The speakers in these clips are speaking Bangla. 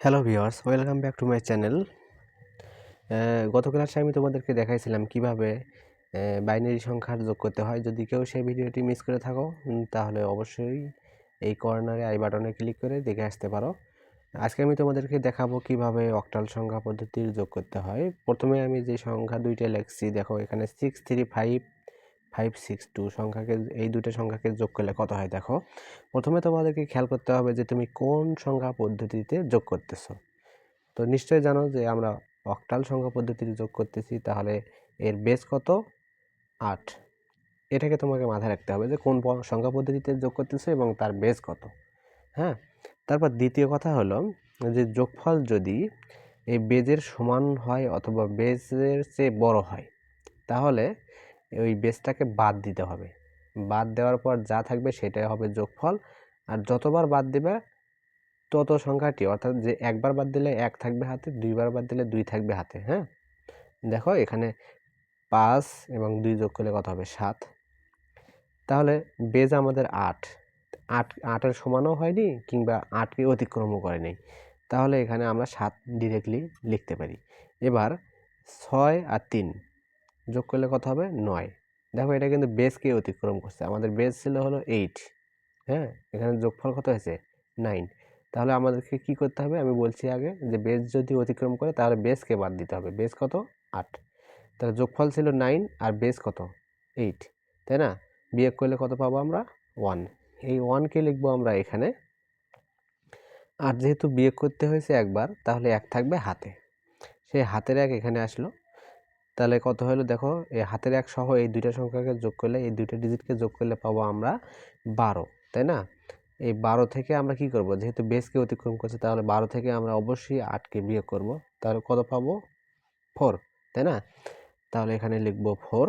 Hello viewers welcome back to my channel গত ক্লাসে আমি তোমাদেরকে দেখাইছিলাম কীভাবে বাইনারি সংখ্যার যোগ করতে হয়। যদি কেউ সেই ভিডিওটি মিস করে থাকো তাহলে অবশ্যই এই কর্নারে আই বাটনে ক্লিক করে দেখে আসতে পারো। আজকে আমি তোমাদেরকে দেখাবো কীভাবে অক্টাল সংখ্যা পদ্ধতির যোগ করতে হয়। প্রথমে আমি যে সংখ্যা দুইটা লিখছি, দেখো এখানে six three five five six two সংখ্যাকে এই দুটো সংখ্যাকে যোগ করলে কত হয় দেখো? প্রথমে তোমাদেরকে খেয়াল করতে হবে যে তুমি কোন সংখ্যা পদ্ধতিতে যোগ করতেছো। তো নিশ্চয়ই জানো যে আমরা অক্টাল সংখ্যা পদ্ধতিতে যোগ করতেছি, তাহলে এর বেস কত? আট। এটাকে তোমাকে মাথায় রাখতে হবে যে কোন সংখ্যা পদ্ধতিতে যোগ করতেছো এবং তার বেস কত। হ্যাঁ? তারপর দ্বিতীয় কথা হলো যে যোগফল যদি এই বেজের সমান হয় অথবা বেজের চেয়ে বড় হয়, তাহলে ওই বেসটাকে বাদ দিতে হবে। বাদ দেওয়ার পর যা থাকবে সেটাই হবে যোগফল। আর যতবার বাদ দিবে, তত সংখ্যাটি, অর্থাৎ যে একবার বাদ দিলে এক থাকবে হাতে, দুইবার বাদ দিলে দুই থাকবে হাতে হ্যাঁ? দেখো, এখানে পাঁচ এবং দুই যোগ করলে কত হবে? সাত। তাহলে বেজ আমাদের আট। আট, আটের সমানও হয়নি, কিংবা আটকে অতিক্রমও করেনি। তাহলে এখানে আমরা সাত ডিরেক্টলি লিখতে পারি। এবার ছয় আর তিন। যোগ করলে কত হবে? নয়। দেখো এটা কিন্তু বেসকে অতিক্রম করছে। আমাদের বেস ছিল হলো এইট। হ্যাঁ? এখানে যোগফল কত হয়েছে? নাইন। তাহলে আমাদেরকে কি করতে হবে? আমি বলছি আগে যে বেস যদি অতিক্রম করে তাহলে বেসকে বাদ দিতে হবে। বেস কত? আট। তাহলে যোগফল ছিল নাইন আর বেস কত? এইট। তাই না? বিয়োগ করলে কত পাবো আমরা? ওয়ান। এই ওয়ানকে লিখব আমরা এখানে। আর যেহেতু বিয়োগ করতে হয়েছে একবার, তাহলে এক থাকবে হাতে। সেই হাতের এক এখানে আসলো। তাহলে কত হলো দেখো, এই হাতের এক সহ এই দুইটা সংখ্যাকে যোগ করলে, এই দুইটা ডিজিটকে যোগ করলে পাবো আমরা বারো, তাই না? এই বারো থেকে আমরা কি করব? যেহেতু বেসকে অতিক্রম করছে, তাহলে বারো থেকে আমরা অবশ্যই আটকে বিয়োগ করব। তাহলে কত পাবো? ফোর তাই না? তাহলে এখানে লিখব ফোর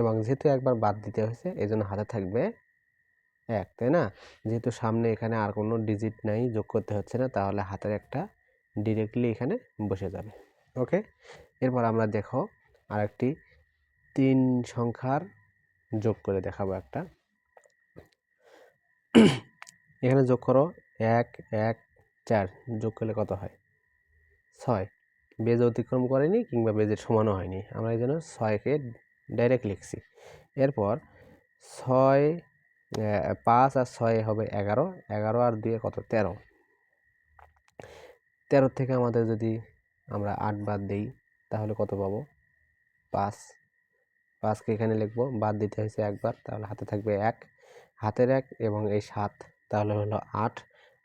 এবং যেহেতু একবার বাদ দিতে হয়েছে এই জন্য হাতে থাকবে এক, তাই না? যেহেতু সামনে এখানে আর কোনো ডিজিট নাই, যোগ করতে হচ্ছে না, তাহলে হাতের একটা ডিরেক্টলি এখানে বসে যাবে ওকে এরপর আমরা দেখো আরেকটি তিন সংখ্যার যোগ করে দেখাবো একটা। এখানে যোগ করো এক এক, চার। যোগ করলে কত হয়? ছয়। বেজ অতিক্রম করেনি কিংবা বেজের সমানও হয়নি। আমরা এই জন্য ছয়কে ডাইরেক্ট লিখছি। এরপর ছয় পাঁচ আর ছয় হবে এগারো। এগারো আর দুয়ে কত? তেরো। তেরো থেকে আমাদের যদি আমরা আট বাদ দিই, তাহলে কত পাবো? পাঁচ, পাঁচকে এখানে লিখব, বাদ দিতে হয়েছে একবার, তাহলে হাতে থাকবে এক, হাতের এক এবং এই সাত, তাহলে হলো আট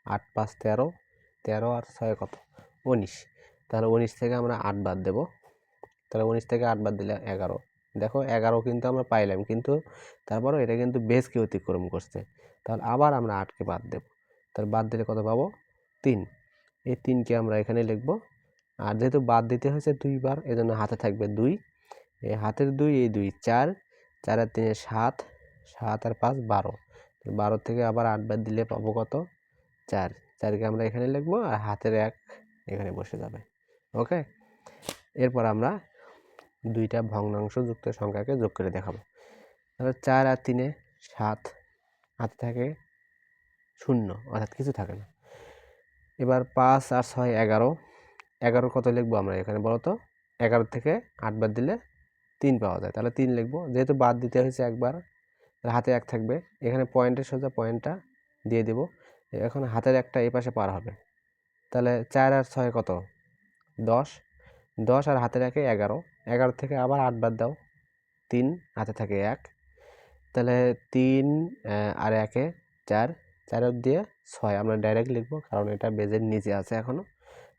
আট পাঁচ তেরো তেরো আর ছয় কত? উনিশ, তাহলে উনিশ থেকে আমরা আট বাদ দেবো, তাহলে উনিশ থেকে আট বাদ দিলে এগারো, দেখো এগারো কিন্তু আমরা পাইলাম, কিন্তু তারপরও এটা কিন্তু বেসকে অতিক্রম করছে, তাহলে আবার আমরা আটকে বাদ দেবো, তাহলে বাদ দিলে কত পাবো? তিন, এই তিনকে আমরা এখানে লিখব, আর যেহেতু বাদ দিতে হয়েছে দুইবার, এজন্য হাতে থাকবে দুই এই হাতের দুই, এই দুই, চার চার আর তিনে সাত সাত আর পাঁচ, বারো। বারো থেকে আবার আট বাদ দিলে পাবো কত? চার। চারকে আমরা এখানে লিখব আর হাতের এক এখানে বসে যাবে। ওকে? এরপর আমরা দুইটা ভগ্নাংশযুক্ত সংখ্যাকে যোগ করে দেখাবো। তাহলে চার আর তিনে সাত, হাতে থাকে শূন্য, অর্থাৎ কিছু থাকে না। এবার পাঁচ আর ছয়, এগারো। এগারো কত লিখব আমরা এখানে বলো তো এগারো থেকে আট বাদ দিলে তিন পাওয়া যায়। তাহলে তিন লিখব। যেহেতু বাদ দিতে হয়েছে একবার, তাহলে হাতে এক থাকবে। এখানে পয়েন্টের সোজা পয়েন্টটা দিয়ে দেব। এখন হাতের একটা এই পাশে পার হবে। তাহলে চার আর ছয় কত? দশ। দশ আর হাতের একে এগারো। এগারো থেকে আবার আট বাদ দাও। তিন, হাতে থাকে এক। তাহলে তিন আর একে চার। চার দিয়ে ছয়। আমরা ডাইরেক্ট লিখব, কারণ এটা বেজের নিচে আছে এখনও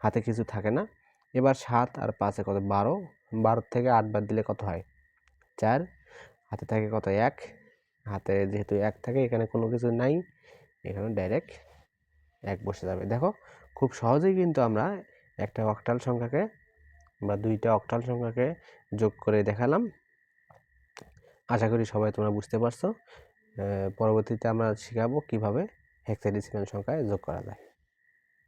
হাতে কিছু থাকে না। এবার সাত আর পাঁচে কত? বারো। বারো থেকে আট বাদ দিলে কত হয়? চার। হাতে থাকে কত? এক। হাতে যেহেতু এক থাকে, এখানে কোনো কিছু নাই। এখানে ডাইরেক্ট এক বসে যাবে। দেখো, খুব সহজেই কিন্তু আমরা একটা অক্টাল সংখ্যাকে বা দুইটা অক্টাল সংখ্যাকে যোগ করে দেখালাম। আশা করি সবাই তোমরা বুঝতে পারছ। পরবর্তীতে আমরা শেখাবো কীভাবে হেক্সাডেসিমাল সংখ্যায় যোগ করা যায়।